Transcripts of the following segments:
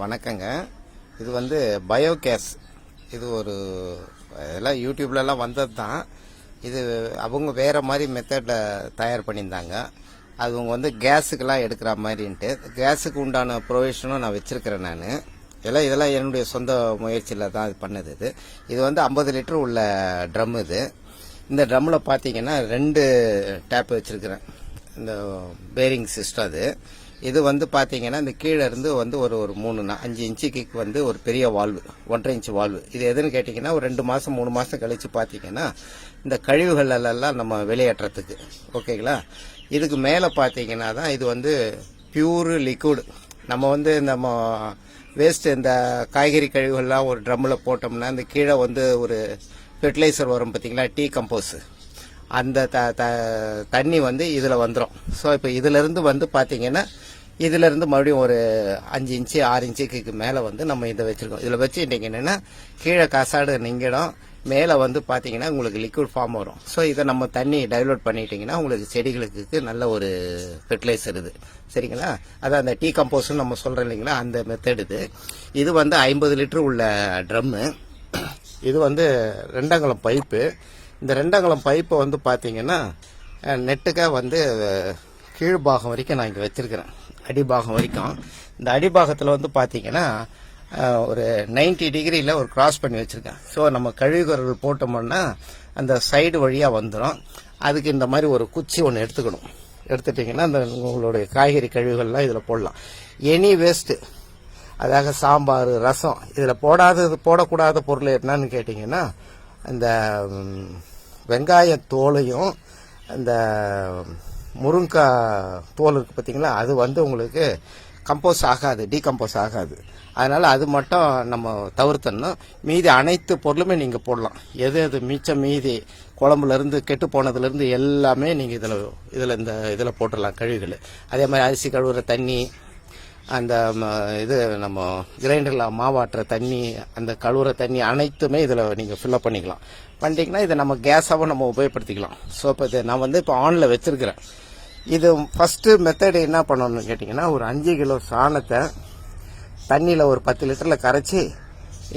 வணக்கங்க. இது வந்து பயோகேஸ் இது ஒரு இதெல்லாம் யூடியூப்லலாம் வந்தது தான் இது அவங்க வேறு மாதிரி மெத்தடில் தயார் பண்ணியிருந்தாங்க. அது அவங்க வந்து கேஸுக்கெல்லாம் எடுக்கிற மாதிரின்ட்டு. கேஸுக்கு உண்டான ப்ரொவிஷனும் நான் வச்சுருக்கிறேன் நான். இதெல்லாம் இதெல்லாம் என்னுடைய சொந்த முயற்சியில் தான் இது பண்ணது இது. இது வந்து ஐம்பது லிட்டர் உள்ள ட்ரம் இது. இந்த ட்ரம்மில் பார்த்தீங்கன்னா ரெண்டு டேப் வச்சுருக்கிறேன். இந்த பேரிங் சிஸ்டம் அது. இது வந்து பார்த்தீங்கன்னா இந்த கீழே இருந்து வந்து ஒரு ஒரு மூணு அஞ்சு அஞ்சு இன்ச்சுக்கு வந்து ஒரு பெரிய வால்வு ஒன்றரை இன்ச்சு வால்வு இது எதுன்னு கேட்டிங்கன்னா ஒரு ரெண்டு மாதம் மூணு மாதம் கழித்து பார்த்தீங்கன்னா இந்த கழிவுகள் எல்லாம் நம்ம வெளியேற்றத்துக்கு. ஓகேங்களா இதுக்கு மேலே பார்த்தீங்கன்னா தான் இது வந்து பியூரு லிக்விடு நம்ம வந்து நம்ம வேஸ்ட் இந்த காய்கறி கழிவுகள்லாம் ஒரு ட்ரம்மில் போட்டோம்னா இந்த கீழே வந்து ஒரு ஃபெர்டிலைசர் வரும் பார்த்தீங்களா டீ கம்போஸு அந்த த த- தண்ணி வந்து இதில் வந்துடும் ஸோ இப்போ இதிலிருந்து வந்து பார்த்தீங்கன்னா இதிலிருந்து மறுபடியும் ஒரு அஞ்சு இன்ச்சு ஆறு இன்ச்சுக்கு மேலே வந்து நம்ம இதை வச்சுருக்கோம். இதில் வச்சுட்டீங்க என்னென்னா கீழே கசாடு நீங்கிடும் மேலே வந்து பார்த்தீங்கன்னா உங்களுக்கு லிக்விட் ஃபார்ம் வரும். ஸோ இதை நம்ம தண்ணி டைலூட் பண்ணிட்டீங்கன்னா உங்களுக்கு செடிகளுக்கு நல்ல ஒரு ஃபெர்டிலைசர் இது. சரிங்களா? அதான் அந்த டீ கம்போஸ்ட்னு நம்ம சொல்கிறோம் இல்லைங்களா? அந்த மெத்தட் இது. இது வந்து ஐம்பது லிட்டர் உள்ள ட்ரம்மு இது வந்து ரெண்டாங்குளம் பைப்பு இந்த ரெண்டாங்குளம் பைப்பை வந்து பார்த்தீங்கன்னா நெட்டுக்காக வந்து கீழ்பாகம் வரைக்கும் நான் இங்கே வச்சிருக்கிறேன். அடிபாகம் வரைக்கும். இந்த அடிபாகத்தில் வந்து பார்த்தீங்கன்னா ஒரு 90 டிகிரியில் ஒரு கிராஸ் பண்ணி வச்சுருக்கேன். ஸோ நம்ம கழிவுகர்கள் போட்டோம்னா அந்த சைடு வழியாக வந்துடும் அதுக்கு இந்த மாதிரி ஒரு குச்சி ஒன்று எடுத்துக்கணும். எடுத்துட்டிங்கன்னா அந்த உங்களுடைய காய்கறி கழிவுகள்லாம் இதில் போடலாம். எனி வேஸ்ட்டு அதாக சாம்பார் ரசம் இதில் போடாதது போடக்கூடாத பொருள் என்னன்னு கேட்டிங்கன்னா இந்த வெங்காய தோலையும் இந்த முருங்காய் தோல் இருக்குது பார்த்திங்களா அது வந்து உங்களுக்கு கம்போஸ் ஆகாது டீகம்போஸ் ஆகாது. அதனால் அது மட்டும் நம்ம தவிர்த்தணும் மீதி அனைத்து பொருளுமே நீங்கள் போடலாம். எது எது மிச்சம் மீதி குழம்புலேருந்து கெட்டு போனதுலேருந்து எல்லாமே நீங்கள் இதில் இதில் இந்த இதில் போட்டுடலாம் கழிவுகள். அதே மாதிரி அரிசி கழுவுற தண்ணி அந்த ம, இது நம்ம கிரைண்டரில் மாவாட்டுற தண்ணி அந்த கழுவுற தண்ணி அனைத்துமே இதில் நீங்கள் ஃபில்லப் பண்ணிக்கலாம். பண்ணிட்டீங்கன்னா இதை நம்ம கேஸாகவும் நம்ம உபயோகப்படுத்திக்கலாம். ஸோ இப்போ இது நான் வந்து இப்போ ஆனில் வச்சுருக்கிறேன். இது ஃபஸ்ட்டு மெத்தடு என்ன பண்ணணும்னு கேட்டிங்கன்னா ஒரு அஞ்சு கிலோ சாணத்தை தண்ணியில் ஒரு பத்து லிட்டரில் கரைச்சி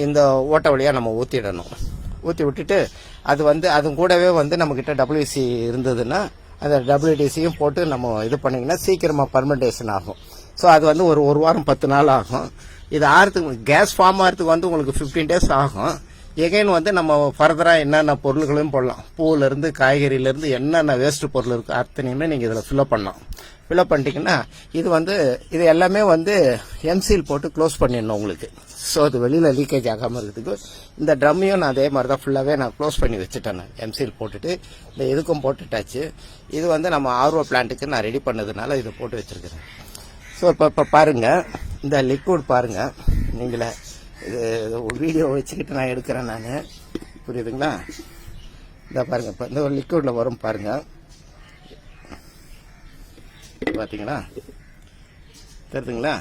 இந்த ஓட்டை வழியாக நம்ம ஊற்றிடணும் ஊற்றி விட்டுட்டு அது வந்து அது கூடவே வந்து நம்மக்கிட்ட டபிள்யூசி இருந்ததுன்னா அந்த டபிள்யூடிசியும் போட்டு நம்ம இது பண்ணிங்கன்னா சீக்கிரமாக பர்மெண்டேஷன் ஆகும். ஸோ அது வந்து ஒரு ஒரு வாரம் பத்து நாள் ஆகும். இது ஆறுத்துக்கு கேஸ் ஃபார்ம் ஆகிறதுக்கு வந்து உங்களுக்கு ஃபிஃப்டீன் டேஸ் ஆகும். எகைன் வந்து நம்ம ஃபர்தராக என்னென்ன பொருள்களையும் போடலாம். பூவிலேருந்து காய்கறியிலேருந்து என்னென்ன வேஸ்ட்டு பொருள் இருக்குது அத்தனையுமே நீங்கள் இதில் ஃபில்அப் பண்ணலாம். ஃபில்அப் பண்ணிட்டீங்கன்னா இது வந்து இது எல்லாமே வந்து எம்சீல் போட்டு க்ளோஸ் பண்ணிடணும் உங்களுக்கு. ஸோ அது வெளியில் லீக்கேஜ் ஆகாமல் இருக்கிறதுக்கு இந்த ட்ரம்மையும் நான் அதே மாதிரி தான் ஃபுல்லாகவே நான் க்ளோஸ் பண்ணி வச்சுட்டேன் நான். எம்சீல் போட்டுட்டு இந்த இதுக்கும் போட்டுட்டாச்சு. இது வந்து நம்ம ஆர்வ பிளான்ட்டுக்கு நான் ரெடி பண்ணதுனால இதை போட்டு வச்சுருக்கிறேன். ஸோ இப்போ இப்போ பாருங்கள் இந்த லிக்விட் பாருங்கள் நீங்களே. இது வீடியோ வச்சுக்கிட்டு நான் எடுக்கிறேன் நான். புரியுதுங்களா? இந்த பாருங்கள் இப்போ இந்த ஒரு லிக்விடில் வரும் பாருங்கள் பார்த்தீங்களா தெரியுதுங்களா?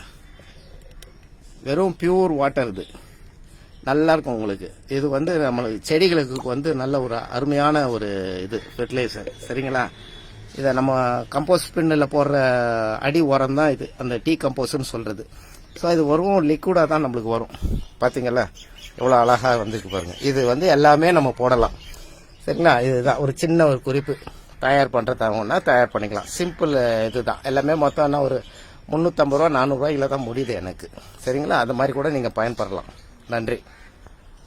வெறும் பியூர் வாட்டர் இது. நல்லா இருக்கும் உங்களுக்கு. இது வந்து நம்மளுக்கு செடிகளுக்கு வந்து நல்ல ஒரு அருமையான ஒரு இது ஃபெர்டிலைசர் சரிங்களா? இதை நம்ம கம்போஸ்ட் பின்னில் போடுற அடி உரம் தான் இது. அந்த டீ கம்போஸ்ட்னு சொல்கிறது ஸோ இது வரும் லிக்விடாக தான் நம்மளுக்கு வரும். பார்த்தீங்களா எவ்வளோ அழகாக வந்துருக்கு பாருங்கள் இது வந்து எல்லாமே நம்ம போடலாம். சரிங்களா? இதுதான். ஒரு சின்ன ஒரு குறிப்பு. தயார் பண்ணுறதாகனா தயார் பண்ணிக்கலாம். சிம்பிள் இதுதான். எல்லாமே மொத்தம் என்ன ஒரு முந்நூற்றம்பது ரூபா நானூறுரூவாயில தான் முடியுது எனக்கு. சரிங்களா? அது மாதிரி கூட நீங்கள் பயன்படலாம். நன்றி.